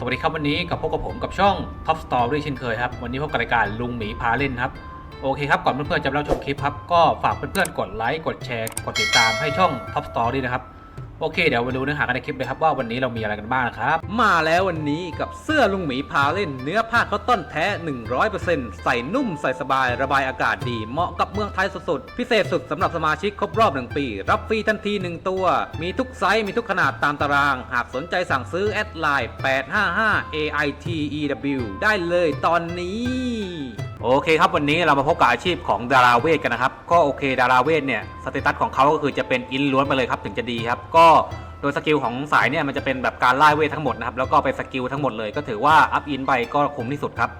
สวัสดีครับวันนี้กับพบกับผมกับช่อง Top Story เช่นเคยครับ วันนี้พบกับรายการลุงหมีพาเล่นครับ โอเคครับ ก่อนเพื่อนๆจะเล่าชมคลิปครับ ก็ฝากเพื่อนๆกดไลค์กดแชร์ กดติดตามให้ช่อง Top Story นะครับ โอเคเดี๋ยวมาดูเนื้อหากันในคลิปเลยครับว่าวันนี้เรามีอะไรกันบ้างนะครับ มาแล้ววันนี้กับเสื้อลุงหมีพาเล่นเนื้อผ้าคอตตอนแท้ 100%ใส่นุ่มใส่สบายระบายอากาศดี เหมาะกับเมืองไทยสุดๆ พิเศษสุดสำหรับสมาชิกครบรอบ 1 ปี รับฟรีทันที 1 ตัว มีทุกไซส์มีทุกขนาดตามตาราง หากสนใจสั่งซื้อแอดไลน์855 AITEW ได้เลยตอนนี้โอเคครับวันนี้เรามาพบกับอาชีพของดาราเวทกันนะครับ ก็โอเคดาราเวทเนี่ยสเตตัสของเขาก็คือจะเป็นอินล้วนไปเลยครับถึงจะดีครับ ก็โดยสกิลของสายเนี่ยมันจะเป็นแบบการไล่เวททั้งหมดนะครับแล้วก็เป็นสกิลทั้งหมดเลยก็ถือว่าอัพอินไปก็คุ้มที่สุดครับ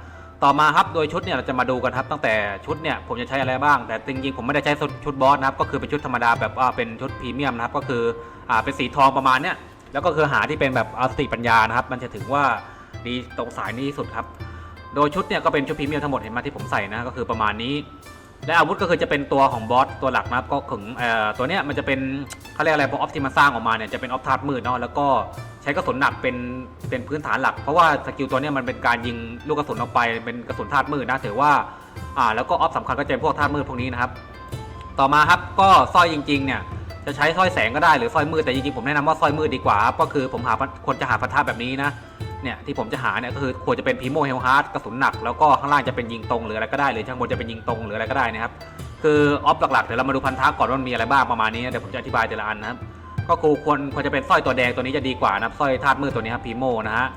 ต่อมาครับโดยชุดเนี่ยเราจะมาดูกันครับตั้งแต่ชุดเนี่ยผมจะใช้อะไรบ้าง แต่จริงๆผมไม่ได้ใช้ชุดบอสนะครับก็คือเป็นชุดธรรมดาแบบว่าเป็นชุดพรีเมียมนะครับก็คืออ่าเป็นสีทองประมาณเนี้ยแล้วก็คือหาที่เป็นแบบอสติปัญญานะครับมันจะถึงว่าดีตรงสายนี้สุดครับ โดยชุดเนี่ยก็เป็นชุดพรีเมียมทั้งหมดเห็นไหมที่ผมใส่นะก็คือประมาณนี้ และอาวุธก็คือจะเป็นตัวของบอสตัวหลักนะครับก็ถึงเอ่อตัวเนี้ยมันจะเป็นเขาเรียกอะไรพอออฟที่มันสร้างออกมาเนี่ยจะเป็นออฟทาร์มืดเนาะแล้วก็ใช้กระสุนหนักเป็นเป็นพื้นฐานหลัก เพราะว่าสกิลตัวเนี้ยมันเป็นการยิงลูกกระสุนออกไปเป็นกระสุนธาตุมืดนะถือว่าอ่าแล้วก็ออฟสำคัญก็จะเป็นพวกธาตุมืดพวกนี้นะครับต่อมาครับก็สร้อยจริงๆเนี่ยจะใช้สร้อยแสงก็ได้หรือสร้อยมืดแต่จริงๆผมแนะนำว่าสร้อยมืดดีกว่า ก็คือผมหาคนจะหาพันธะแบบนี้นะ เนี่ยที่ผมจะหาเนี่ยก็คือควรจะเป็นพีโมเฮลฮาร์ดกระสุนหนักแล้วก็ข้างล่างจะเป็นยิงตรงหรืออะไรก็ได้หรือข้างบนจะเป็นยิงตรงหรืออะไรก็ได้นะครับคือออฟหลักๆเดี๋ยวเรามาดูพันธะก่อนว่ามันมีอะไรบ้างประมาณนี้นะเดี๋ยวผมจะอธิบายแต่ละอันนะครับก็คือควรควรจะเป็นสร้อยตัวแดงตัวนี้จะดีกว่านะครับสร้อยธาตุมืดตัวนี้ครับพีโมนะฮะ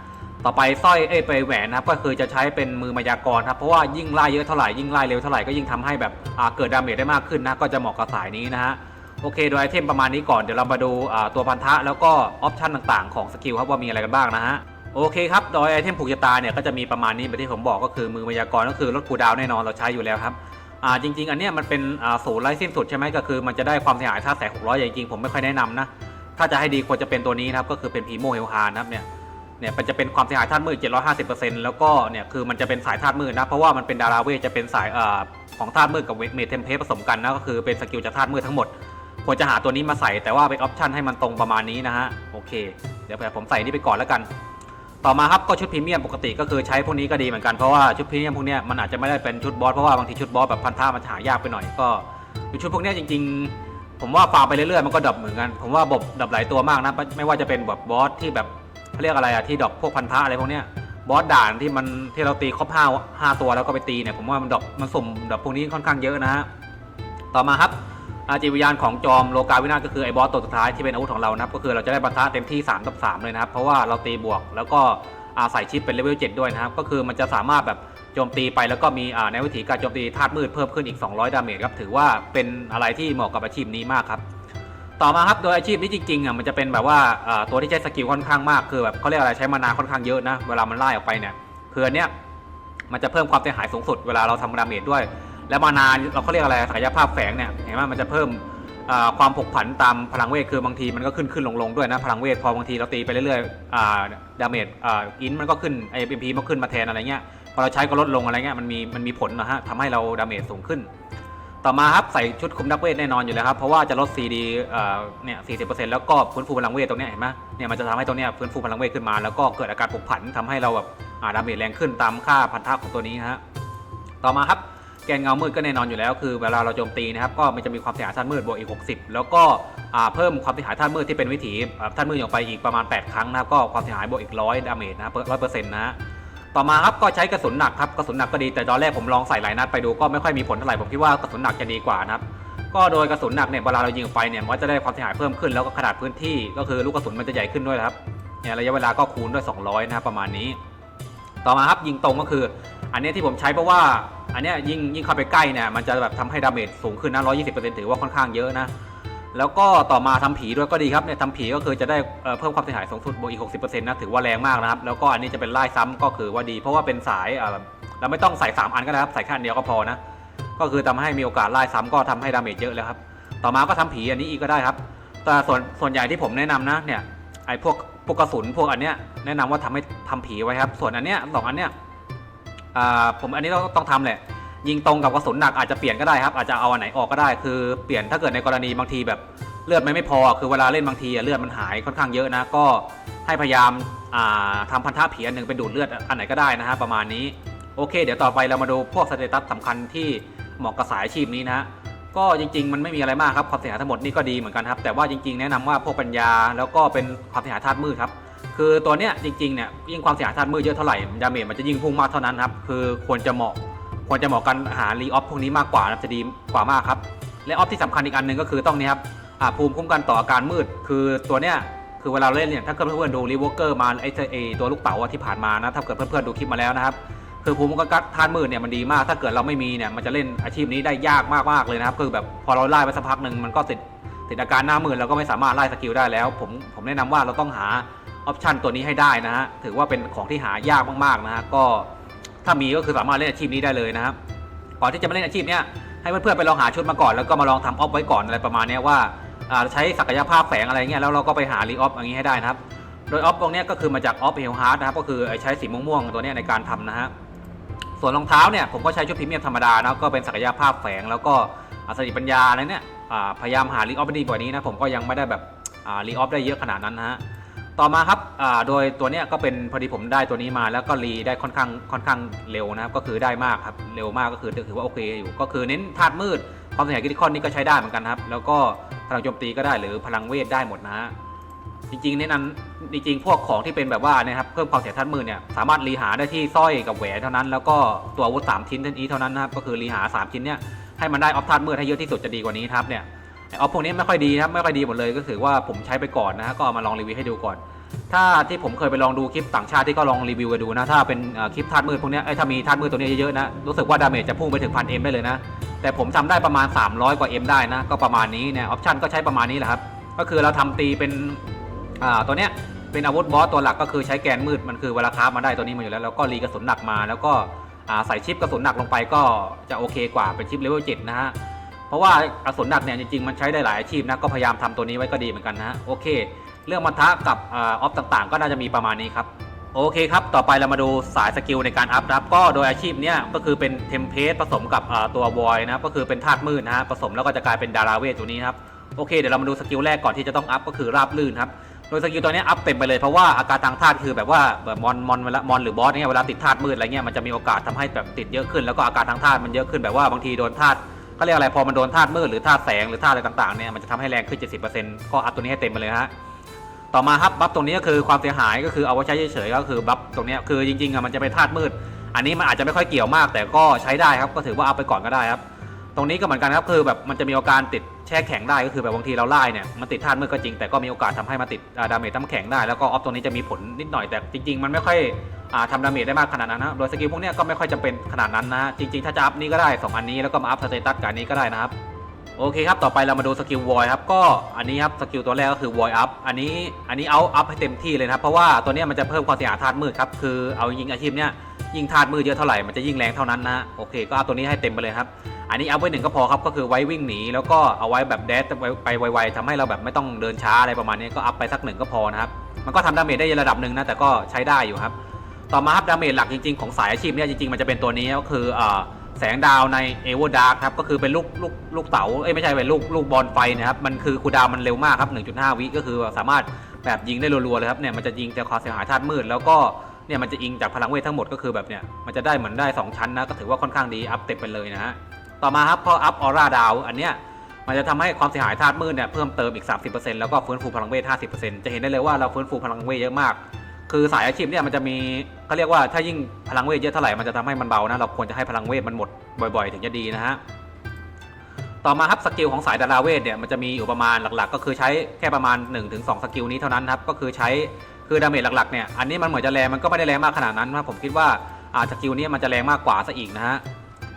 ต่อไปสร้อยเอ้ยไปแหวนนะครับก็คือจะใช้เป็นมือมายากรครับเพราะว่ายิ่งไล่เยอะเท่าไหร่ยิ่งไล่เร็วเท่าไหร่ก็ยิ่งทำให้แบบเกิดดาเมจได้มากขึ้นนะก็จะเหมาะกับสายนี้นะฮะโอเคโดยไอเทมประมาณนี้ก่อนเดี๋ยวเรามาดูตัวพันธะแล้วก็ออปชั่นต่างๆของสกิลครับว่ามีอะไรกันบ้างนะฮะ โอเคครับโดยไอเทมผูกชะตาเนี่ยก็จะมีประมาณนี้แบบที่ผมบอกก็คือมือมายากรก็คือลดคูดาวน์แน่นอนเราใช้อยู่แล้วครับอ่าจริง ๆ อันเนี้ยมันเป็นอ่าศูนย์ไร้สิ้นสุดใช่ไหมก็คือมันจะได้ความเสียหายท่าแสหกร้อยจริงๆผมไม่ค่อยแนะนำนะถ้าจะให้ดีควรจะเป็นตัวนี้นะครับก็คือเป็นพีโมเฮลฮานะครับเนี่ยเนี่ยมันจะเป็นความเสียหายธาตุมืด750%แล้วก็เนี่ยคือมันจะเป็นสายธาตุมืดนะเพราะว่ามันเป็นดาราเวทจะเป็นสายเอ่อของธาตุมืดกับเมทเทมเพลผสมกันนะก็คือเป็นสกิลจากธาตุมืดทั้งหมดควรจะหาตัวนี้มาใส่แต่ว่าเป็นออปชันให้มันตรงประมาณนี้นะฮะโอเค เดี๋ยวผมใส่นี่ไปก่อนแล้วกัน ต่อมาครับก็ชุดพรีเมียมปกติก็คือใช้พวกนี้ก็ดีเหมือนกันเพราะว่าชุดพรีเมียมพวกนี้มันอาจจะไม่ได้เป็นชุดบอสเพราะว่าบางทีชุดบอสแบบพันธะมันหายากไปหน่อยก็ชุดพวกนี้จริง ๆ ผมว่าฟาร์มไปเรื่อยๆมันก็ดรอปเหมือนกัน ผมว่าบบดรอปหลายตัวมากนะไม่ว่าจะเป็นแบบบอสที่แบบเขาเรียกอะไรอะที่ดรอปพวกพันธะอะไรพวกเนี้ยบอสด่านที่มันที่เราตีครบห้าห้าตัวแล้วก็ไปตีเนี่ยผมว่ามันดรอปมันสุ่มดรอปพวกนี้ค่อนข้างเยอะนะฮะต่อมาครับ อาจิวิญญาณของจอมโลกาวินาศก็คือไอ้บอสตัวสุดท้ายที่เป็นอาวุธของเรานะครับ ก็คือเราจะได้บรรทะเต็มที่3กับ3เลยนะครับ เพราะว่าเราตีบวกแล้วก็อาใส่ชิปเป็นเลเวล7ด้วยนะครับ ก็คือมันจะสามารถแบบโจมตีไปแล้วก็มีในวิธีการโจมตีธาตุมืดเพิ่มขึ้นอีก 200 ดาเมจครับ ถือว่าเป็นอะไรที่เหมาะกับอาชีพนี้มากครับ ต่อมาครับ โดยอาชีพนี้จริงๆอะมันจะเป็นแบบว่าอ่าตัวที่ใช้สกิลค่อนข้างมากคือแบบเขาเรียกอะไรใช้มานาค่อนข้างเยอะนะ เวลามันไล่ออกไปเนี่ยคืออันเนี้ยมันจะเพิ่มความเสียหายสูงสุดเวลาเราทำดาเมจด้วย และมานาเราเขาเรียกอะไรศักยภาพแฝงเนี่ยเห็นไหมมันจะเพิ่มความผกผันตามพลังเวทคือบางทีมันก็ขึ้นขึ้นลงลงด้วยนะพลังเวทพอบางทีเราตีไปเรื่อยๆอ่าดาเมจอินมันก็ขึ้นไอเอ็มพีมันขึ้นมาแทนอะไรเงี้ยพอเราใช้ก็ลดลงอะไรเงี้ยมันมีมันมีผลนะฮะทำให้เราดาเมจสูงขึ้น ต่อมาครับใส่ชุดคุมนักเวทแน่นอนอยู่แล้วครับเพราะว่าจะลด CD อ่าเนี่ย40%แล้วก็ฟื้นฟูพลังเวทตรงเนี้ยเห็นไหมเนี่ยมันจะทำให้ตรงเนี้ยฟื้นฟูพลังเวทขึ้นมา แล้วก็เกิดอาการผกผันทำให้เราแบบดาเมจแรงขึ้นตามค่าพันธะของตัวนี้นะฮะต่อมาครับ แกนเงามืดก็แน่นอนอยู่แล้วคือเวลาเราโจมตีนะครับก็มันจะมีความเสียหายธาตุมืดบวกอีก 60 แล้วก็เพิ่มความเสียหายธาตุมืดที่เป็นวิถีอ่าธาตุมืดออกไปอีกประมาณ 8 ครั้งนะครับก็ความเสียหายบวกอีก100ดาเมจนะร้อยเปอร์เซ็นต์นะต่อมาครับก็ใช้กระสุนหนักครับกระสุนหนักก็ดีแต่ตอนแรกผมลองใส่หลายนัดไปดูก็ไม่ค่อยมีผลเท่าไหร่ผมคิดว่ากระสุนหนักจะดีกว่านะครับก็โดยกระสุนหนักเนี่ยเวลาเรายิงไปเนี่ยมันจะได้ความเสียหายเพิ่มขึ้นแล้วก็ขนาดพื้นที่ ก็คือลูกกระสุนมันจะใหญ่ขึ้นด้วยครับเนี่ยระยะเวลาก็คูณด้วย 200 นะครับประมาณนี้ ต่อมาครับยิงตรงก็คือ อันนี้ที่ผมใช้เพราะว่า อันนี้ยิ่งยิ่งเข้าไปใกล้เนี่ยมันจะแบบทำให้ดาเมจสูงขึ้นนะ120%ถือว่าค่อนข้างเยอะนะ แล้วก็ต่อมาทำผีด้วยก็ดีครับเนี่ยทำผีก็คือจะได้เพิ่มความเสียหายสูงสุดบวกอีก60%นะถือว่าแรงมากนะครับ แล้วก็อันนี้จะเป็นไล่ซ้ำก็คือว่าดี เพราะว่าเป็นสายเราไม่ต้องใส่3อันก็ได้ครับใส่แค่อันเดียวก็พอนะก็คือทำให้มีโอกาสไล่ซ้ำก็ทำให้ดาเมจเยอะแล้วครับต่อมาก็ทำผีอันนี้อีกก็ได้ครับ แต่ส่วนส่วนใหญ่ที่ผมแนะนำนะเนี่ยไอ้พวกพวกกระสุนพวกอันเนี้ยแนะนำว่าทำให้ทำผีไว้ครับ ส่วนอันเนี้ยสองอันเนี้ย อ่าผมอันนี้ต้องต้องทำแหละ ยิงตรงกับกระสุนหนักอาจจะเปลี่ยนก็ได้ครับ อาจจะเอาอันไหนออกก็ได้ คือเปลี่ยนถ้าเกิดในกรณีบางทีแบบเลือดมันไม่พอ คือเวลาเล่นบางทีเลือดมันหายค่อนข้างเยอะนะ ก็ให้พยายามาทำพันธะผีอันหนึ่งไปดูดเลือดอันไหนก็ได้นะฮะประมาณนี้ โอเค เดี๋ยวต่อไปเรามาดูพวกสเตตัสสำคัญที่เหมาะกับสายอาชีพนี้นะฮะก็จริงๆ มันไม่มีอะไรมากครับความเสียหายทั้งหมดนี่ก็ดีเหมือนกันครับ แต่ว่าจริงๆ แนะนำว่าพวกปัญญาแล้วก็เป็นความเสียหายธาตุมืดครับ คือตัวเนี้ยจริงๆเนี่ยยิ่งความเสียหายธาตุมืดเยอะเท่าไหร่ดาเมจมันจะยิ่งพุ่งมากเท่านั้นครับคือควรจะเหมาะควรจะเหมาะกันหารีออฟพวกนี้มากกว่านะจะดีกว่ามากครับและออฟที่สำคัญอีกอันหนึ่งก็คือต้องนี้ครับภูมิคุ้มกันต่ออาการมืด คือตัวเนี้ยคือเวลาเล่นเนี่ยถ้าเกิดเพื่อนๆดูรีวอเกอร์มาไอ้ไอ้ตัวลูกเต๋าอะที่ผ่านมานะถ้าเกิดเพื่อนๆดูคลิปมาแล้วนะครับคือภูมิคุ้มกันธาตุมืดเนี่ยมันดีมาก ถ้าเกิดเราไม่มีเนี่ยมันจะเล่นอาชีพนี้ได้ยากมากๆเลยนะครับคือแบบพอเราไล่ไปสักพักหนึ่งมันก็ติดติดอาการหน้ามืดแล้วก็ไม่สามารถไล่สกิลได้แล้ว ผมผมแนะนำว่าเราต้องหา ออปชันตัวนี้ให้ได้นะฮะถือว่าเป็นของที่หายากมากๆนะฮะก็ถ้ามีก็คือสามารถเล่นอาชีพนี้ได้เลยนะครับก่อนที่จะมาเล่นอาชีพเนี้ยให้เพื่อนๆไปลองหาชุดมาก่อนแล้วก็มาลองทำออฟไว้ก่อนอะไรประมาณเนี้ยว่าใช้ศักยภาพแฝงอะไรเงี้ยแล้วเราก็ไปหารีออฟอย่างนี้ให้ได้นะครับ โดยออฟตรงเนี้ยก็คือมาจากออฟเฮลฮาร์ดนะครับก็คือใช้สีม่วงๆตัวเนี้ยในการทำนะฮะส่วนรองเท้าเนี่ยผมก็ใช้ชุดพรีเมียมธรรมดานะก็เป็นศักยภาพแฝงแล้วก็อสติปัญญาอะไรเนี่ยพยายามหารีออฟดีกว่านี้นะผมก็ยังไม่ได้แบบรีออฟได้เยอะขนาดนั้นนะฮะ ต่อมาครับโดยตัวเนี้ยก็เป็นพอดีผมได้ตัวนี้มาแล้วก็รีได้ค่อนข้างค่อนข้างเร็วนะครับก็คือได้มากครับเร็วมากก็คือถือว่าโอเคอยู่ ก็คือเน้นธาตุมืดความเสียหายกิติคอนนี่ก็ใช้ได้เหมือนกันครับ แล้วก็พลังโจมตีก็ได้หรือพลังเวทได้หมดนะฮะจริงๆแนะนำจริงๆพวกของที่เป็นแบบว่าเนะครับเพิ่มความเสียทัดมือเนี่ยสามารถรีหาได้ที่สร้อยกับแหวนเท่านั้น แล้วก็ตัวอาวุธสามชิ้นเท่านี้เท่านั้นนะครับก็คือรีหาสามชิ้นเนี่ยให้มันได้ออฟทัดมือให้เยอะที่สุดจะดีกว่านี้ครับเนี่ยออฟพวกนี้ไม่ค่อยดีครับไม่ค่อยดีหมดเลยก็ถือว่าผมใช้ไปก่อนนะฮะก็เอามาลองรีวิวให้ดูก่อน ถ้าที่ผมเคยไปลองดูคลิปต่างชาติที่ก็ลองรีวิวกันดูนะ ถ้าเป็นคลิปธาตุมืดพวกนี้ไอ้ถ้ามีธาตุมืดตัวนี้เยอะๆนะ รู้สึกว่าดาเมจจะพุ่งไปถึงพันเอ็มได้เลยนะ แต่ผมจำได้ประมาณ 300 กว่า M ได้นะ ก็ประมาณนี้เนี่ยออปชันก็ใช้ประมาณนี้แหละครับ ก็คือเราทำตีเป็นอ่าตัวเนี้ยเป็นอาวุธบอสตัวหลักก็คือใช้แกนมืดมันคือเวลาคราฟมาได้ตัวนี้มาอยู่แล้วแล้วก็รีกระสุนหนักมา แล้วก็อ่าใส่ชิปกระสุนหนักลงไปก็จะโอเคกว่าเป็นชิปเลเวล7นะฮะเพราะว่ากระสุนหนักเนี่ยจริงๆมันใช้ได้หลายอาชีพนะก็พยายามทำตัวนี้ไว้ก็ดีเหมือนกันนะฮะโอเค เรื่องมันทะกับอออฟต่างๆ ก็น่าจะมีประมาณนี้ครับโอเคครับ ต่อไปเรามาดูสายสกิลในการอัพนะครับ ก็โดยอาชีพเนี้ยก็คือเป็นเทมเพลตผสมกับตัววอยนะครับ ก็คือเป็นธาตุมืดนะฮะ ผสมแล้วก็จะกลายเป็นดาราเวทตัวนี้ครับ โอเค เดี๋ยวเรามาดูสกิลแรกก่อนที่จะต้องอัพก็คือราบลื่นครับ โดยสกิลตัวนี้อัพเต็มไปเลยเพราะว่าอาการทางธาตุคือแบบว่าแบบมอนมอนเวลามอนหรือบอสเนี่ยเวลาติดธาตุมืดอะไรเงี้ยมันจะมีโอกาสทำให้แบบติดเยอะขึ้น แล้วก็อาการทางธาตุมันเยอะขึ้นแบบว่าบางทีโดนธาตุเขาเรียกอะไรพอมันโดนธาตุมืดหรือธาตุแสงหรือธาตุอะไรต่างๆเนี่ยมันจะทำให้แรงขึ้น 70%ก็อัพตัวนี้ให้เต็มไปเลยฮะ ต่อมาครับบัฟตรงนี้ก็คือความเสียหายก็คือเอาไว้ใช้เฉยๆก็คือบัฟตรงนี้คือจริงๆอะมันจะเป็นธาตุมืด อันนี้มันอาจจะไม่ค่อยเกี่ยวมาก แต่ก็ใช้ได้ครับก็ถือว่าเอาไปก่อนก็ได้ครับตรงนี้ก็เหมือนกันครับคือแบบมันจะมีอาการติดแช่แข็งได้ก็คือแบบบางทีเราไล่เนี่ยมันติดธาตุมืดก็จริงแต่ก็มีโอกาสทำให้มันติดดาเมจน้ำแข็งได้แล้วก็ออฟตรงนี้จะมีผลนิดหน่อยแต่จริง ๆ มันไม่ค่อยอทำดาเมจได้มากขนาดนั้นนะโดยสกิลพวกนี้ก็ไม่ค่อยจำเป็นขนาดนั้นนะจริงๆ ถ้าจะอัพนี้ก็ได้สองอันนี้แล้วก็มาอัพสเตตัสกับอันนี้ก็ได้นะครับ โอเคครับ ต่อไปเรามาดูสกิลวอยครับ ก็อันนี้ครับสกิลตัวแรกก็คือวอยอัพ อันนี้อันนี้เอาอัพให้เต็มที่เลยครับ เพราะว่าตัวนี้มันจะเพิ่มความเสียหายธาตุมืดครับ คือเอายิงอาชีพเนี้ยยิ่งธาตุมืดเยอะเท่าไหร่ มันจะยิ่งแรงเท่านั้นนะ โอเค ก็เอาตัวนี้ให้เต็มไปเลยครับ อันนี้เอาไว้หนึ่งก็พอครับ ก็คือไว้วิ่งหนี แล้วก็เอาไว้แบบแดดไปไวๆทำให้เราแบบไม่ต้องเดินช้าอะไรประมาณนี้ ก็อัพไปสักหนึ่งก็พอนะครับ มันก็ทำดาเมจได้ระดับหนึ่งนะ แต่ก็ใช้ได้อยู่ครับ ต่อมาครับดาเมจหลักจริง ๆของสายอาชีพเนี่ยจริงๆมันจะเป็นตัวนี้ก็คืออ แสงดาวในเอเวอร์ดาร์ครับก็คือเป็นลูกลูกลูกเต๋าเอ้ยไม่ใช่เป็นลูกลูกบอลไฟนะครับมันคือคูดาวมันเร็วมากครับ 1.5 วิก็คือสามารถแบบยิงได้รัวๆเลยครับเนี่ยมันจะยิงแต่ความเสียหายธาตุมืด แล้วก็เนี่ยมันจะยิงจากพลังเวททั้งหมดก็คือแบบเนี่ยมันจะได้เหมือนได้ 2 ชั้นนะก็ถือว่าค่อนข้างดีอัพเต็มไปเลยนะฮะต่อมาครับพออัพออร่าดาวอันเนี้ยมันจะทำให้ความเสียหายธาตุมืดเนี่ยเพิ่มเติมอีก 30%แล้วก็ฟื้นฟูพลังเวท 50%จะเห็นได้เลยว่าเราฟื้นฟูพลังเวทเยอะมาก คือสายอาชีพเนี่ยมันจะมีเขาเรียกว่าถ้ายิ่งพลังเวทเยอะเท่าไหร่มันจะทำให้มันเบานะเราควรจะให้พลังเวทมันหมดบ่อย ๆ ถึงจะดีนะฮะต่อมาครับสกิลของสายดาราเวทเนี่ยมันจะมีอยู่ประมาณหลักๆ ก็คือใช้แค่ประมาณ 1-2 สกิลนี้เท่านั้นครับก็คือใช้คือดาเมจหลักๆเนี่ยอันนี้มันเหมือนจะแรงมันก็ไม่ได้แรงมากขนาดนั้นนะผมคิดว่าอาสกิลนี้มันจะแรงมากกว่าซะอีกนะฮะ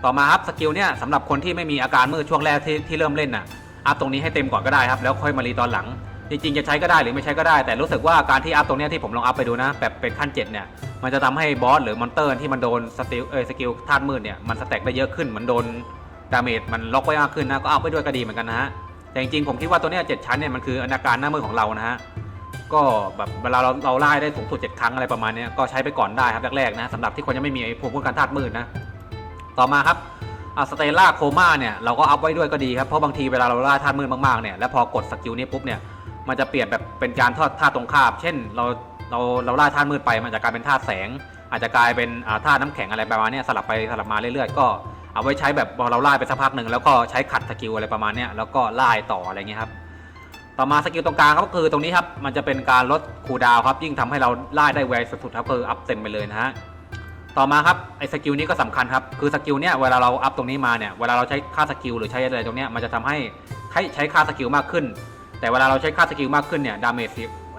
ต่อมาครับสกิลเนี่ยสำหรับคนที่ไม่มีอาการมืดช่วงแรกที่ที่เริ่มเล่นน่ะอัพตรงนี้ให้เต็มก่อนก็ได้ครับแล้วค่อยมารีตอนหลัง จริงๆจะใช้ก็ได้หรือไม่ใช้ก็ได้ แต่รู้สึกว่าการที่อัพตรงเนี้ยที่ผมลองอัพไปดูนะแบบเป็นขั้น7เนี่ยมันจะทำให้บอสหรือมอนเตอร์ที่มันโดนสติลเออสกิลธาตุมืดเนี่ยมันสแต็กได้เยอะขึ้นเหมือนโดนดาเมจมันล็อกไว้มากขึ้นนะก็อัพไปด้วยก็ดีเหมือนกันนะฮะแต่จริงๆผมคิดว่าตัวเนี้ยเจ็ดชั้นเนี่ยมันคืออนาการหน้ามืดของเรานะฮะก็แบบเวลาเราเราไล่ได้สูงสุด7ครั้งอะไรประมาณนี้ก็ใช้ไปก่อนได้ครับแรกๆนะสำหรับที่คนยังไม่มีภูมิคุ้มกันธาตุมืดนะต่อมาครับสเตล่าโคม่าเนี่ยเราก็อัพไว้ด้วยก็ดีครับเพราะบางทีเวลาเราล่าธาตุมืดมากๆเนี่ยแล้วพอกดสกิลนี้ปุ๊บเนี่ย มันจะเปลี่ยนแบบเป็นการทอดธาตรงข้ามเช่นเราเราเราล่าธามืดไปมันจะกลายเป็นธาแสง อาจจะกลายเป็นอ่าธาน้ำแข็งอะไรประมาณนี้สลับไปสลับมาเรื่อยๆ ก็เอาไว้ใช้แบบพอเราล่าไปสักพักหนึ่งแล้วก็ใช้ขัดสกิลอะไรประมาณนี้แล้วก็ล่าต่ออะไรเงี้ยครับต่อมาสกิลตรงกลางก็คือตรงนี้ครับมันจะเป็นการลดคูดาวครับยิ่งทำให้เราล่าได้ไวสุดๆครับคืออัพเต็มไปเลยนะฮะต่อมาครับไอ้สกิลนี้ก็สำคัญครับคือสกิลเนี้ยเวลาเราอัพตรงนี้มาเนี่ยเวลาเราใช้ค่าสกิลหรือใช้อะไรตรงเนี้ยมันจะทำให้ให้ใช้ค่าสกิลมากขึ้น แต่เวลาเราใช้ค่าสกิลมากขึ้นเนี่ยดาเมจ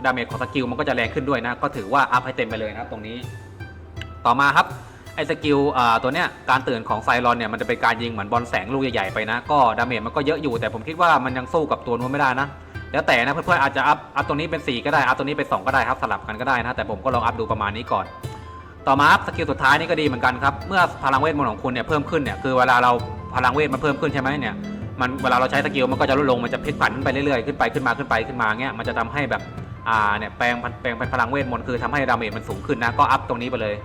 ดาเมจของสกิลมันก็จะแรงขึ้นด้วยนะ ก็ถือว่าอัพให้เต็มไปเลยนะครับตรงนี้ ต่อมาครับไอ้สกิลตัวเนี้ยการตื่นของไซรอนเนี่ยมันจะเป็นการยิงเหมือนบอลแสงลูกใหญ่ๆไปนะ ก็ดาเมจมันก็เยอะอยู่ แต่ผมคิดว่ามันยังสู้กับตัวนู้นไม่ได้นะ แล้วแต่นะเพื่อนๆอาจจะอัพอัพตรงนี้เป็น 4 ก็ได้อัพตรงนี้เป็น 2 ก็ได้ครับสลับกันก็ได้นะแต่ผมก็ลองอัพดูประมาณนี้ก่อน ต่อมาอัพสกิลสุดท้ายนี่ก็ดีเหมือนกันครับเมื่อพลังเวทมนต์ของคุณเนี่ยเพิ่มขึ้นเนี่ยคือเวลาเราพลังเวทมันเพิ่มขึ้นใช่ไหมเนี่ย มันเวลาเราใช้สกิลมันก็จะลดลงมันจะพลิกผันขึ้นไปเรื่อยๆขึ้นไปขึ้นมาขึ้นไปขึ้นมาเงี้ยมันจะทำให้แบบอ่าเนี่ยแปลงแปลงเป็นพลังเวทมนต์คือทำให้ดาเมจมันสูงขึ้นนะก็อัพตรงนี้ไปเลย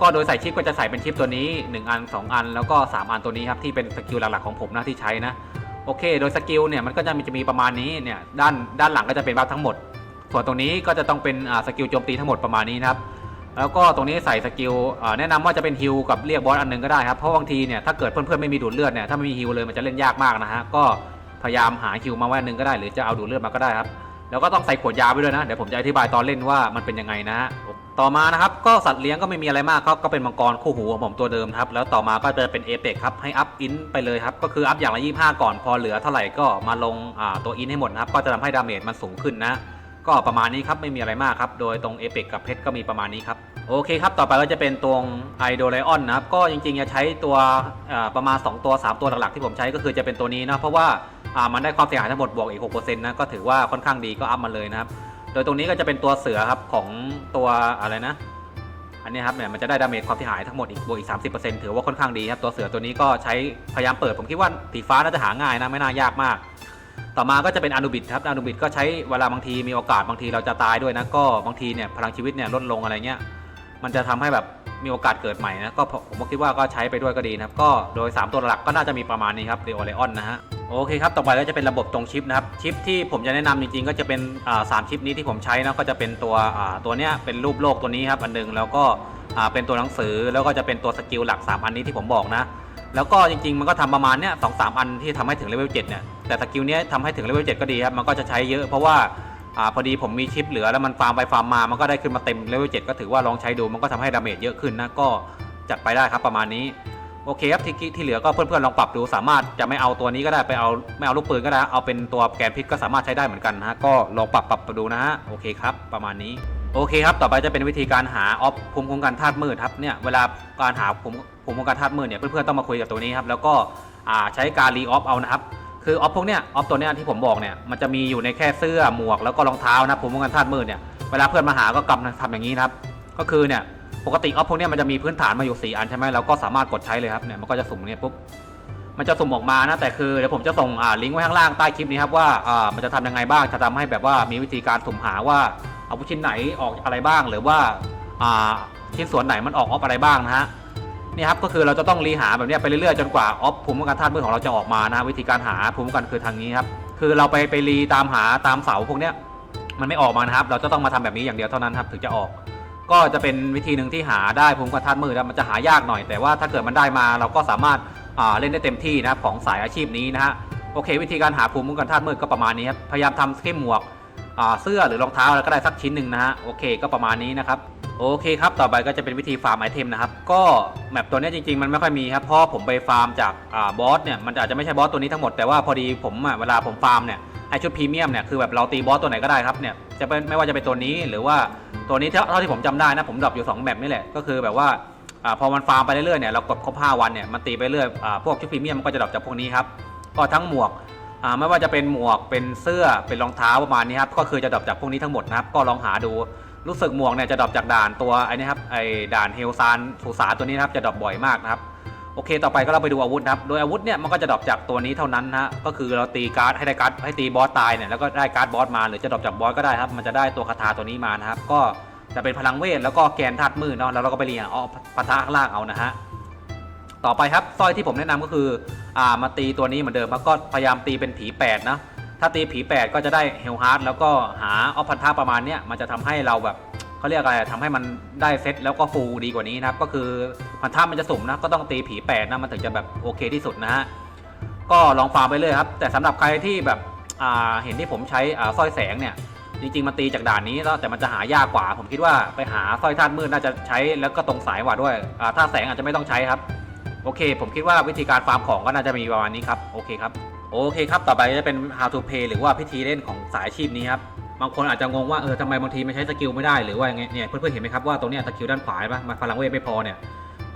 ก็โดยใส่ชิปก็จะใส่เป็นชิปตัวนี้ 1 อัน 2 อัน แล้วก็ 3 อันตัวนี้ครับที่เป็นสกิลหลักๆของผมนะที่ใช้นะโอเค โดยสกิลเนี่ยมันก็จะมีจะมีประมาณนี้เนี่ยด้านด้านหลังก็จะเป็นบัฟทั้งหมด ส่วนตรงนี้ก็จะต้องเป็นอ่าสกิลโจมตีทั้งหมดประมาณนี้นะครับ แล้วก็ตรงนี้ใส่สกิลแนะนำว่าจะเป็นฮิลกับเรียกบอสอันหนึงก็ได้ครับเพราะบางทีเนี่ยถ้าเกิดเพื่อนๆไม่มีดูดเลือดเนี่ยถ้าไม่มีฮิลเลยมันจะเล่นยากมากนะฮะก็พยายามหาฮิลมาไว้อันหนึงก็ได้หรือจะเอาดูดเลือดมาก็ได้ครับแล้วก็ต้องใส่ขวดยาไปด้วยนะเดี๋ยวผมจะอธิบายตอนเล่นว่ามันเป็นยังไงนะฮะต่อมานะครับก็สัตว์เลี้ยงก็ไม่มีอะไรมากก็ก็เป็นมังกรคู่หูของผมตัวเดิมครับแล้วต่อมาก็จะเป็นเอเปกครับให้อัพอินไปเลยครับก็คืออัพอย่างละ25 ก่อนพอเหลือเท่าไหร่ก็มาลงอ่าตัวอินให้หมดนะครับก็จะทำให้ดาเมจมันสูงขึ้นนะ ก็ประมาณนี้ครับไม่มีอะไรมากครับ โดยตรงเอเปกกับเพชรก็มีประมาณนี้ครับโอเคครับ ต่อไปก็จะเป็นตรงไอโดไลออนนะครับ ก็จริงๆ จะใช้ตัวประมาณ 2 ตัว 3 ตัวหลักๆ ที่ผมใช้ก็คือจะเป็นตัวนี้นะ เพราะว่าอ่ามันได้ความเสียหายทั้งหมดบวกอีก6%นะ ก็ถือว่าค่อนข้างดีก็อัพมาเลยนะครับ โดยตรงนี้ก็จะเป็นตัวเสือครับของตัวอะไรนะ อันนี้ครับเนี่ยมันจะได้ดาเมจความเสียหายทั้งหมดอีกบวกอีก 30%ถือว่าค่อนข้างดีครับ ตัวเสือตัวนี้ก็ใช้พยายามเปิด ผมคิดว่าสีฟ้าน่าจะหาง่ายนะ ไม่น่ายากมาก ต่อมาก็จะเป็นอนุบิดครับอนุบิดก็ใช้เวลาบางทีมีโอกาสบางทีเราจะตายด้วยนะก็บางทีเนี่ยพลังชีวิตเนี่ยลดลงอะไรเงี้ยมันจะทำให้แบบมีโอกาสเกิดใหม่นะก็ผมก็คิดว่าก็ใช้ไปด้วยก็ดีนะครับ ก็โดย 3 ตัวหลักก็น่าจะมีประมาณนี้ครับเรโอเลออนนะฮะโอเคครับ ต่อไปก็จะเป็นระบบตรงชิปนะครับ ชิปที่ผมจะแนะนำจริงๆ ก็จะเป็นสามชิปนี้ที่ผมใช้นะก็จะเป็นตัวตัวเนี้ยเป็นรูปโลกตัวนี้ครับอันหนึงแล้วก็เป็นตัวหนังสือแล้วก็จะเป็นตัวสกิลหลัก 3 อันนี้ที่ผมบอกนะ แล้วก็จริงๆ มันก็ทำประมาณเนี้ยสองสามอันที่ทำให้ถึงเลเวลเจ็ดเนี่ย แต่สกิลนี้ทำให้ถึงเลเวลเจ็ดก็ดีครับ มันก็จะใช้เยอะเพราะว่าอพอดีผมมีชิปเหลือแล้วมันฟาร์มไปฟาร์มมา มันก็ได้ขึ้นมาเต็มเลเวลเจ็ดก็ถือว่าลองใช้ดูมันก็ทำให้ดาเมจเยอะขึ้นนะก็จัดไปได้ครับประมาณนี้โอเคครับที่ที่เหลือก็เพื่อนๆลองปรับดูสามารถจะไม่เอาตัวนี้ก็ได้ไปเอาไม่เอาลูกปืนก็ได้เอาเป็นตัวแกนพิษก็สามารถใช้ได้เหมือนกันนะฮะก็ลองปรับปรับดูนะฮะโอเคครับประมาณนี้โอเคครับต่อไปจะเป็นวิธีการหาออฟภูมิคุ้มกันธาตุมืดครับเนี่ยเวลาการหาภูมิภูมิคุ้มกันธาตุมืดเนี่ยเพื่อนๆต้องมาคุยกับตัวนี้ครับแล้วก็ใช้การรีออฟเอานะครับ คือออฟพวกเนี้ยออฟตัวเนี้ยที่ผมบอกเนี่ยมันจะมีอยู่ในแค่เสื้อหมวกแล้วก็รองเท้านะภูมิคุ้มกันธาตุมืดเนี่ยเวลาเพื่อนมาหาก็กำทำอย่างนี้นะครับก็คือเนี่ยปกติออฟพวกเนี้ยมันจะมีพื้นฐานมาอยู่4อันใช่ไหมเราก็สามารถกดใช้เลยครับเนี่ยมันก็จะสุ่มเนี่ยปุ๊บมันจะสุ่มออกมานะแต่คือเดี๋ยวผมจะส่งอ่าลิงก์ไว้ข้างล่างใต้คลิปนี้ครับว่าอ่ามันจะทำยังไงบ้างจะทำให้แบบว่ามีวิธีการสุ่มหาว่าอาวุธชิ้นไหนออกอะไรบ้าง หรือว่าอ่าชิ้นส่วนไหนมันออกออฟอะไรบ้างนะฮะ นี่ครับก็คือเราจะต้องรีหาแบบนี้ไปเรื่อยๆจนกว่าออฟภูมิคุ้มกันธาตุมืดของเราจะออกมานะวิธีการหาภูมิคุ้มกันคือทางนี้ครับคือเราไปไปรีตามหาตามเสาพวกเนี้ยมันไม่ออกมานะครับ เราจะต้องมาทำแบบนี้อย่างเดียวเท่านั้นครับถึงจะออก ก็จะเป็นวิธีหนึ่งที่หาได้ภูมิคุ้มกันธาตุมืดนะมันจะหายากหน่อยแต่ว่าถ้าเกิดมันได้มาเราก็สามารถาเล่นได้เต็มที่นะครับของสายอาชีพนี้นะฮะโอเค วิธีการหาภูมิคุ้มกันธาตุมืดก็ประมาณนี้ครับพยายามทำสกิมหมวกเสื้อหรือรองเท้าอะไรก็ได้สักชิ้นหนึ่งนะฮะโอเคก็ประมาณนี้นะครับ โอเคครับ ต่อไปก็จะเป็นวิธีฟาร์มไอเทมนะครับ ก็แมปตัวนี้จริงๆ มันไม่ค่อยมีครับ เพราะผมไปฟาร์มจากอบอสเนี่ย มันอาจจะไม่ใช่บอสตัวนี้ทั้งหมด แต่ว่าพอดีผมเวลาผมฟาร์มเนี่ย ไอชุดพรีเมียมเนี่ย คือแบบเราตีบอสตัวไหนก็ได้ครับเนี่ย จะเป็นไม่ว่าจะเป็นตัวนี้หรือว่าตัวนี้เท่าที่ผมจำได้นะ ผมดรอปอยู่2แบบนี่แหละ ก็คือแบบว่าอพอมันฟาร์มไปเรื่อยๆ เนี่ย เรากดครบ5วันเนี่ย มันตีไปเรื่อยอพวกชุดพรีเมียมมันก็จะดรอปจากพวกนี้ครับ ก็ทั้งหมวกไม่ว่าจะเป็นหมวก เป็นเสื้อ เป็นรองเท้าประมาณนี้ครับ ก็คือจะดรอปจากพวกนี้ทั้งหมดนะครับ ก็ลองหาดู รู้สึกหมวกเนี่ยจะดรอปจากด่านตัวไอ้นี่ครับไอ้ด่านเฮลซานสุสานตัวนี้นะครับจะดรอปบ่อยมากนะครับโอเค ต่อไปก็เราไปดูอาวุธนะครับ โดยอาวุธเนี่ยมันก็จะดรอปจากตัวนี้เท่านั้นนะฮะก็คือเราตีการ์ดให้ได้การ์ดให้ตีบอสตายเนี่ยแล้วก็ได้การ์ดบอสมา หรือจะดรอปจากบอสก็ได้ครับ มันจะได้ตัวคาถาตัวนี้มานะครับ ก็จะเป็นพลังเวทแล้วก็แกนธาตุมืดเนาะ แล้วเราก็ไปเรียนเอาปะทะข้างล่างเอานะฮะ ต่อไปครับสร้อยที่ผมแนะนำก็คือ อ่า มาตีตัวนี้เหมือนเดิมครับก็พยายามตีเป็นผีแปดนะ ถ้าตีผีแปดก็จะได้เฮลฮาร์ดแล้วก็หาออฟพันธะประมาณเนี้ยมันจะทำให้เราแบบเขาเรียกอะไรทำให้มันได้เซตแล้วก็ฟูลดีกว่านี้นะครับก็คือพันธะมันจะสุ่มนะก็ต้องตีผีแปดนะมันถึงจะแบบโอเคที่สุดนะฮะก็ลองฟาร์มไปเลยครับ แต่สำหรับใครที่แบบเห็นที่ผมใช้สร้อยแสงเนี่ยจริงๆมันตีจากด่านนี้แล้วแต่มันจะหายากกว่า ผมคิดว่าไปหาสร้อยธาตุมืดน่าจะใช้แล้วก็ตรงสายกว่าด้วยถ้าแสงอาจจะไม่ต้องใช้ครับ โอเค ผมคิดว่าวิธีการฟาร์มของก็น่าจะมีประมาณนี้ครับ โอเคครับ โอเคครับ ต่อไปจะเป็น how to play หรือว่าพิธีเล่นของสายอาชีพนี้ครับ บางคนอาจจะงงว่าเออทำไมบางทีมันใช้สกิลไม่ได้หรือว่ายังไงเนี่ยเพื่อนๆเห็นไหมครับว่าตรงเนี้ยสกิลด้านขวาปะมันพลังเวทไม่พอเนี่ย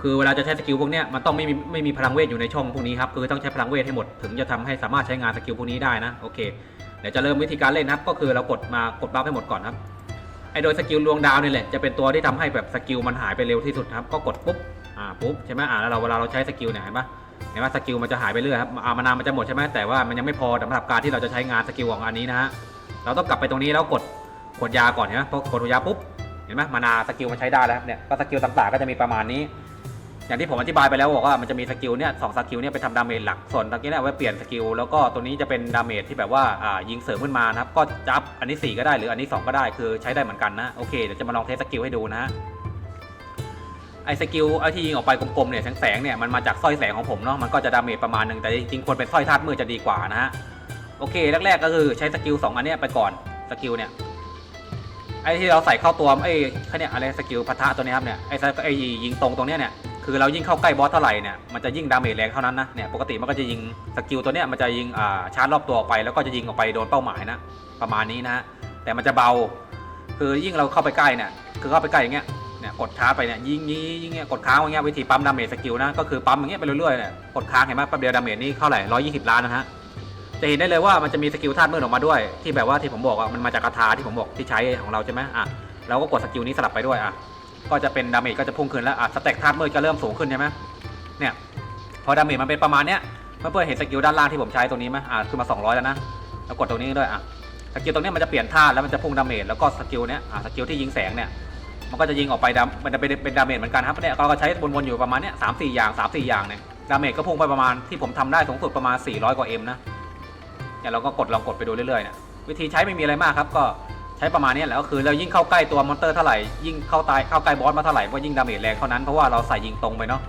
คือเวลาจะใช้สกิลพวกนี้มันต้องไม่มีไม่มีพลังเวทอยู่ในช่องพวกนี้ครับคือต้องใช้พลังเวทให้หมดถึงจะทำให้สามารถใช้งานสกิลพวกนี้ได้นะโอเคเดี๋ยวจะเริ่มวิธีการเล่นครับ ก็คือเรากดมากดบัฟให้หมดก่อนครับไอโดยสกิลลวงดาวนี่แหละจะเป็นตัวที่ทำให้แบบสกิลมันหายไปเร็วที่สุดครับ ก็กดปุ๊บอ่าปุ๊บใช่ไหมอ่าแล้วเราเวลาเราใช้สกิลเนี่ยเห็นปะ เห็นว่าสกิลมันจะหายไปเรื่อยครับอามานามันจะหมดใช่ไหมแต่ว่ามันยังไม่พอสำหรับการที่เราจะใช้งานสกิลของอันนี้นะฮะเราต้องกลับไปตรงนี้แล้วกดกดยาก่อนเห็นไหมพอกดยาปุ๊บเห็นไหมมานาสกิลมันใช้ได้แล้วครับเนี่ยก็สกิลต่างๆก็จะมีประมาณนี้ อย่างที่ผมอธิบายไปแล้วบอกว่ามันจะมีสกิลเนี่ยสองสกิลเนี่ยไปทำดาเมจหลักส่วนตะกี้เนี่ยเอาไว้เปลี่ยนสกิลแล้วก็ตัวนี้จะเป็นดาเมจที่แบบว่าอ่ายิงเสริมขึ้นมานะครับก็จับอันนี้ 4 ก็ได้หรืออันนี้ 2 ก็ได้คือใช้ได้เหมือนกันนะโอเคเดี๋ยวจะมาลองเทสสกิลให้ดูนะฮะ ไอ้สกิลไอ้ที่ยิงออกไปกลมๆเนี่ยแสงๆเนี่ยมันมาจากสร้อยแสงของผมเนาะมันก็จะดาเมจประมาณหนึ่งแต่จริงๆควรเป็นสร้อยธาตุมืดจะดีกว่านะฮะโอเคแรกๆก็คือใช้สกิลสองอันเนี้ยไปก่อนสกิลเนี่ยไอ้ที่เราใส่เข้าตัวไอ้เขาเนี่ยอะไรสกิลพัทะตัวเนี้ยครับเนี่ยไอ้ไอ้ยิงตรงตรงเนี้ยเนี่ยคือเรายิ่งเข้าใกล้บอสเท่าไหร่เนี่ยมันจะยิ่งดาเมจแรงเท่านั้นนะเนี่ยปกติมันก็จะยิงสกิลตัวเนี้ยมันจะยิงอ่าชาร์จรอบตัวออกไป แล้วก็จะยิงออกไปโดนเป้าหมายนะประมาณนี้นะฮะแต่มันจะเบา คือยิ่งเราเข้าไปใกล้เนี่ยคือเข้าไปใกล้อย่างเงี้ย เนี่ยกดช้าไปเนี่ยยิงยิงยิงเงี้ยกดค้างอย่างเงี้ยวิธีปั๊มดาเมจสกิลนะก็คือปั๊มอย่างเงี้ยไปเรื่อยๆเนี่ยกดค้างเห็นไหมแป๊บเดียวดาเมจนี่เท่าไหร่ร้อยยี่สิบล้านนะฮะจะเห็นได้เลยว่ามันจะมีสกิลธาตุมืดออกมาด้วย ที่แบบว่าที่ผมบอกอะมันมาจากคาถาที่ผมบอกที่ใช้ของเราใช่ไหมอะเราก็กดสกิลนี้สลับไปด้วยอะก็จะเป็นดาเมจก็จะพุ่งขึ้นแล้วอะสเต็กธาตุมืดก็เริ่มสูงขึ้นใช่ไหมเนี่ยพอดาเมจมันเป็นประมาณเนี้ยเพื่อนๆเห็นสกิลด้านล่างที่ผมใช้ตรงนี้ไหมอะขึ้นมา 200 แล้วนะแล้วกดตรงนี้ด้วยอะสกิลตรงนี้มันจะเปลี่ยนธาตุแล้วมันจะพุ่งดาเมจแล้วก็สกิลเนี้ยอะสกิลที่ยิงแสงเนี่ย มันก็จะยิงออกไปดามันจะเป็นเป็นดาเมจเหมือนกันครับเนี่ยเราก็ใช้วนๆอยู่ประมาณเนี้ยสามสี่อย่างสามสี่อย่างเนี่ยดาเมจก็พุ่งไปประมาณที่ผมทำได้สูงสุดประมาณ 400 กว่าเอ็มนะเนี่ยเราก็กดลองกดไปดูเรื่อยๆเนี่ยวิธีใช้ไม่มีอะไรมากครับ ก็ใช้ประมาณนี้แหละก็คือเรายิ่งเข้าใกล้ตัวมอนเตอร์เท่าไหร่ยิ่งเข้าตายเข้าใกล้บอสมาเท่าไหร่ก็ยิ่งดาเมจแรงเท่านั้นเพราะว่าเราใส่ยิงตรงไปเนาะ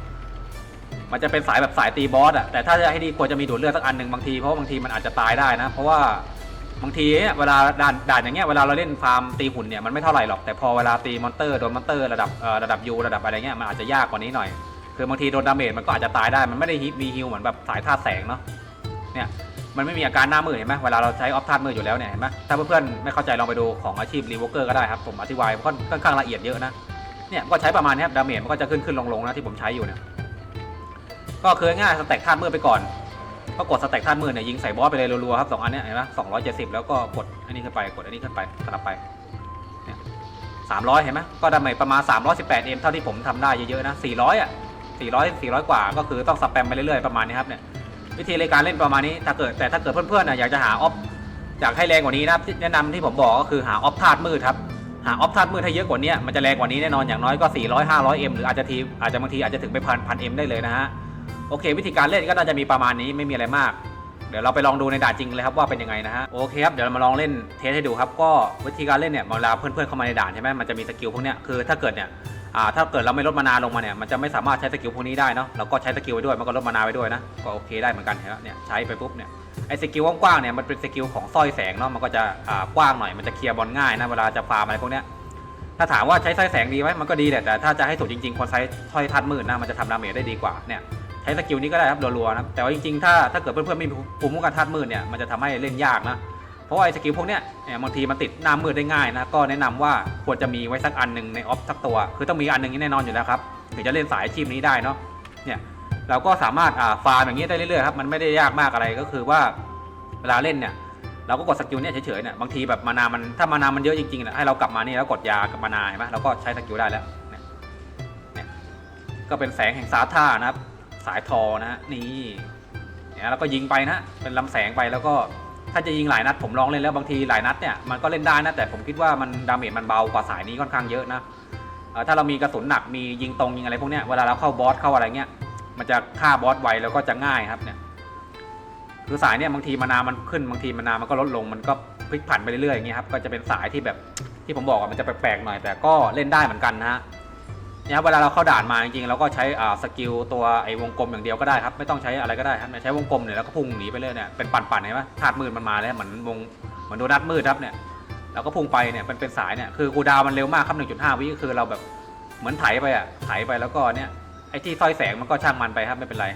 มันจะเป็นสายแบบสายตีบอสอะแต่ถ้าจะให้ดีควรจะมีดูดเลือดสักอันหนึ่งบางทีเพราะว่าบางทีมันอาจจะตายได้นะ เพราะว่า บางทีเนี่ยเวลาด่านด่านอย่างเงี้ยเวลาเราเล่นฟาร์มตีหุ่นเนี่ยมันไม่เท่าไหร่หรอกแต่พอเวลาตีมอนเตอร์โดนมอนเตอร์ระดับเอ่อระดับยูระดับอะไรเงี้ยมันอาจจะยากกว่านี้หน่อย คือบางทีโดนดาเมจมันก็อาจจะตายได้มันไม่ได้ฮิมีฮิลเหมือนแบบสายธาตุแสงเนาะเนี่ยมันไม่มีอาการหน้ามืดเห็นไหมเวลาเราใช้ออฟธาตุมืดอยู่แล้วเนี่ยเห็นไหมถ้าเพื่อนๆไม่เข้าใจลองไปดูของอาชีพรีวอเกอร์ก็ได้ครับผมอธิบายค่อนค่อนข้างละเอียดเยอะนะเนี่ยก็ใช้ประมาณนี้ครับดาเมจมันก็จะขึ้นขึ้นลงลงนะที่ผมใช้อยู่เนี่ยก็คือง่ายสแต็กธาตุมืดไปก่อน ก็กดสแต็กธาตุมืดเนี่ยยิงใส่บอสไปเลยรัวๆครับสองอันเนี้ยเห็นไหมสองร้อยเจ็ดสิบแล้วก็กดอันนี้ขึ้นไปกดอันนี้ขึ้นไปสลับไปเนี่ยสามร้อยเห็นไหมก็ดาเมจประมาณสามร้อยสิบแปดเอ็มเท่าที่ผมทำได้เยอะๆนะสี่ร้อยอะสี่ร้อยสี่ร้อยกว่าก็คือต้องสแปมไปเรื่อยๆประมาณนี้ครับเนี่ยวิธีในการเล่นประมาณนี้ถ้าเกิดแต่ถ้าเกิดเพื่อนๆนะอยากจะหาออฟอยากให้แรงกว่านี้นะแนะนำที่ผมบอกก็คือหาออฟธาตุมืดครับหาออฟธาตุมืดให้เยอะกว่านี้มันจะแรงกว่านี้แน่นอนอย่างน้อยก็400 500 m หรืออาจจะทีอาจจะบางทีอาจจะถึงไปพันพันเอ็มได้เลยนะฮะ โอเค วิธีการเล่นก็น่าจะมีประมาณนี้ไม่มีอะไรมาก เดี๋ยวเราไปลองดูในด่านจริงเลยครับว่าเป็นยังไงนะฮะโอเคครับเดี๋ยวเรามาลองเล่นเทสให้ดูครับก็วิธีการเล่นเนี่ยเวลาเพื่อนๆเข้ามาในด่านใช่ไหมมันจะมีสกิลพวกเนี้ยคือถ้าเกิดเนี่ยอ่าถ้าเกิดเราไม่ลดมานาลงมาเนี่ยมันจะไม่สามารถใช้สกิลพวกนี้ได้เนาะเราก็ใช้สกิลไปด้วยมันก็ลดมานาไปด้วยนะก็โอเคได้เหมือนกันเห็นไหมเนี่ยใช้ไปปุ๊บเนี่ยไอ้สกิลกว้างๆเนี่ยมันเป็นสกิลของสร้อยแสงเนาะมันก็จะอ่ากว้างหน่อยมันจะเคลียร์บอลง่ายนะเวลาจะฟาร์มอะไรพวกเนี้ยถ้าถามว่าใช้สร้อยแสงดีไหมมันก็ดีแหละแต่ถ้าจะให้สุดจริงๆคนใช้สร้อยทัดมืดนะมันจะทำดาเมจได้ดีกว่าเนี่ย ใช้สกิลนี้ก็ได้ครับรัวๆนะแต่ว่าจริงๆ ถ้าถ้าเกิดเพื่อนๆไม่มีภูมิคุ้มกันทัดมืดเนี่ยมันจะทำให้เล่นยากนะเพราะว่าไอ้สกิลพวกเนี้ยเนี่ยบางทีมันติดหน้ามืดได้ง่ายนะก็แนะนำว่าควรจะมีไว้สักอันหนึ่งในออฟสักตัว คือต้องมีอันหนึ่งแน่นอนอยู่แล้วครับถึงจะเล่นสายอาชีพนี้ได้เนาะเนี่ยเราก็สามารถอ่าฟาร์มอย่างนี้ได้เรื่อยๆครับมันไม่ได้ยากมากอะไรก็คือว่าเวลาเล่นเนี่ยเราก็กดสกิลเนี่ยเฉยๆเนี่ยบางทีแบบมานามันถ้ามานามันเยอะจริงๆนะให้เรากลับมานี่แล้วกดยากับมานาเห็นไหมเราก็ใช้สกิลได้แล้วเนี่ยเนี่ยก็เป็นแสงแห่งซาท่านะครับ สายทอนะฮะนี่เนี่ยแล้วก็ยิงไปนะเป็นลำแสงไปแล้วก็ถ้าจะยิงหลายนัดผมลองเล่นแล้วบางทีหลายนัดเนี่ยมันก็เล่นได้นะแต่ผมคิดว่ามันดาเมจมันเบากว่าสายนี้ค่อนข้างเยอะนะถ้าเรามีกระสุนหนักมียิงตรงยิงอะไรพวกเนี้ยเวลาเราเข้าบอสเข้าอะไรเงี้ยมันจะฆ่าบอสไวแล้วก็จะง่ายครับเนี่ยคือสายเนี่ยบางทีมานามันขึ้นบางทีมานามันก็ลดลงมันก็พลิกผันไปเรื่อยๆอย่างเงี้ยครับก็จะเป็นสายที่แบบที่ผมบอกอะมันจะแปลกๆหน่อยแต่ก็เล่นได้เหมือนกันนะฮะ เนี่ยครับเวลาเราเข้าด่านมาจริงๆเราก็ใช้อ่าสกิลตัวไอ้วงกลมอย่างเดียวก็ได้ครับไม่ต้องใช้อะไรก็ได้ครับใช้วงกลมเนี่ยแล้วก็พุ่งหนีไปเรื่อยเนี่ยเป็นปั่นๆเห็นไหมธาตุมืดมันมาแล้วเหมือนวงเหมือนโดนัทมืดครับเนี่ยเราก็พุ่งไปเนี่ยเป็นเป็นสายเนี่ยคือกูดาวมันเร็วมากครับ1.5วิคือเราแบบเหมือนไถไปอะไถไปแล้วก็เนี่ยไอ้ที่สร้อยแสงมันก็ช่างมันไปครับไม่เป็นไร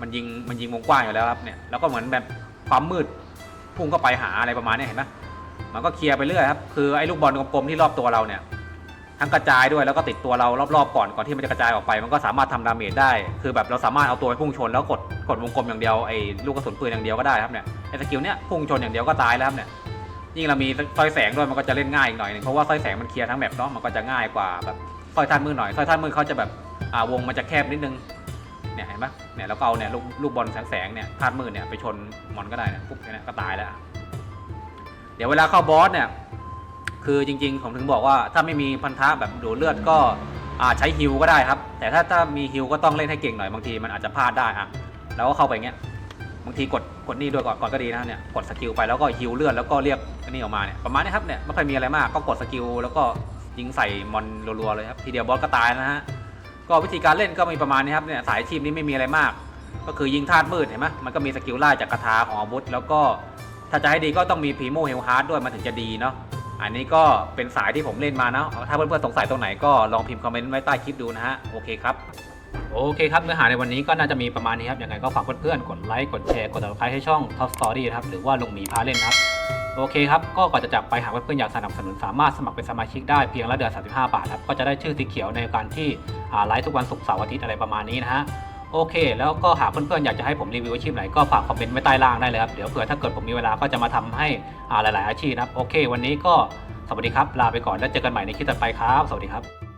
มันยิงมันยิงวงกว้างอยู่แล้วครับเนี่ยแล้วก็เหมือนแบบความมืดพุ่งเข้าไปหาอะไรประมาณเนี้เห็นไหมมันก็เคลียร์ไปเรื่อยครับคือไอ้ลูกบอลกลมๆที่รอบตัวเราเนี่ย ทั้งกระจายด้วยแล้วก็ติดตัวเรารอบๆก่อนก่อนที่มันจะกระจายออกไป มันก็สามารถทำดาเมจได้ คือแบบเราสามารถเอาตัวไปพุ่งชนแล้วกดกดวงกลมอย่างเดียวไอ้ลูกกระสุนปืนอย่างเดียวก็ได้ครับเนี่ยไอ้สกิลเนี้ยพุ่งชนอย่างเดียวก็ตายแล้วครับเนี่ยยิ่งเรามีสร้อยแสงด้วยมันก็จะเล่นง่ายอีกหน่อยหนึงเพราะว่าสร้อยแสงมันเคลียร์ทั้งแมปเนาะมันก็จะง่ายกว่าแบบสร้อยท่านมือหน่อยสร้อยท่านมือเขาจะแบบอ่าวงมันจะแคบนิดนึงเนี่ยเห็นปะเนี่ยเราก็เอาเนี่ยลูกลูกบอลแสงแสงเนี่ยธาตุมืดเนี่ยไปชนมอนก็ได้เนี่ยปุ๊บแค่นี้ก็ตายแล้ว เดี๋ยวเวลาเข้าบอสเนี่ย คือจริงๆผมถึงบอกว่าถ้าไม่มีพันธะแบบดูเลือดก็อาใช้ฮิวก็ได้ครับ แต่ถ้าถ้ามีฮิวก็ต้องเล่นให้เก่งหน่อยบางทีมันอาจจะพลาดได้อะเราก็เข้าไปเงี้ยบางทีกดกดนี่ด้วยก่อนก่อนก็ดีนะเนี่ยกดสกิลไปแล้วก็ฮิวเลือดแล้วก็เรียกนี่ออกมาเนี่ยประมาณนี้ครับเนี่ยไม่ค่อยมีอะไรมากก็กดสกิลแล้วก็ยิงใส่มอนรัวๆเลยครับทีเดียวบอสก็ตายนะฮะก็วิธีการเล่นก็มีประมาณนี้ครับเนี่ยสายอาชีพนี้ไม่มีอะไรมาก ก็คือยิงธาตุมืดเห็นไหมมันก็มีสกิลไล่จากคาถาของอาวุธแล้วก็ถ้าจะให้ดีก็ต้องมีพีโมเฮลฮาร์ดด้วยมันถึงจะดีเนาะ อันนี้ก็เป็นสายที่ผมเล่นมานะ ถ้าเพื่อนๆสงสัยตรงไหนก็ลองพิมพ์คอมเมนต์ไว้ใต้คลิปดูนะฮะ โอเคครับ โอเคครับ เนื้อหาในวันนี้ก็น่าจะมีประมาณนี้ครับ ยังไงก็ฝากเพื่อนๆ กดไลค์ กดแชร์ กด subscribe ให้ช่อง Top Story นะครับ หรือว่าลงหมีพาเล่นครับ โอเคครับ ก็ก่อนจะจากไปหากเพื่อนๆอยากสนับสนุนสามารถสมัครเป็นสมาชิกได้เพียงละเดือน35 บาทครับ ก็จะได้ชื่อสีเขียวในการที่ไลฟ์ทุกวันศุกร์เสาร์อาทิตย์อะไรประมาณนี้นะฮะ โอเค แล้วก็หากเพื่อนๆอยากจะให้ผมรีวิวอาชีพไหนก็ฝากคอมเมนต์ไว้ใต้ล่างได้เลยครับ เดี๋ยวเผื่อถ้าเกิดผมมีเวลาก็จะมาทำให้หลาย ๆ อาชีพนะครับ โอเค วันนี้ก็สวัสดีครับ ลาไปก่อนแล้วเจอกันใหม่ในคลิปต่อไปครับ สวัสดีครับ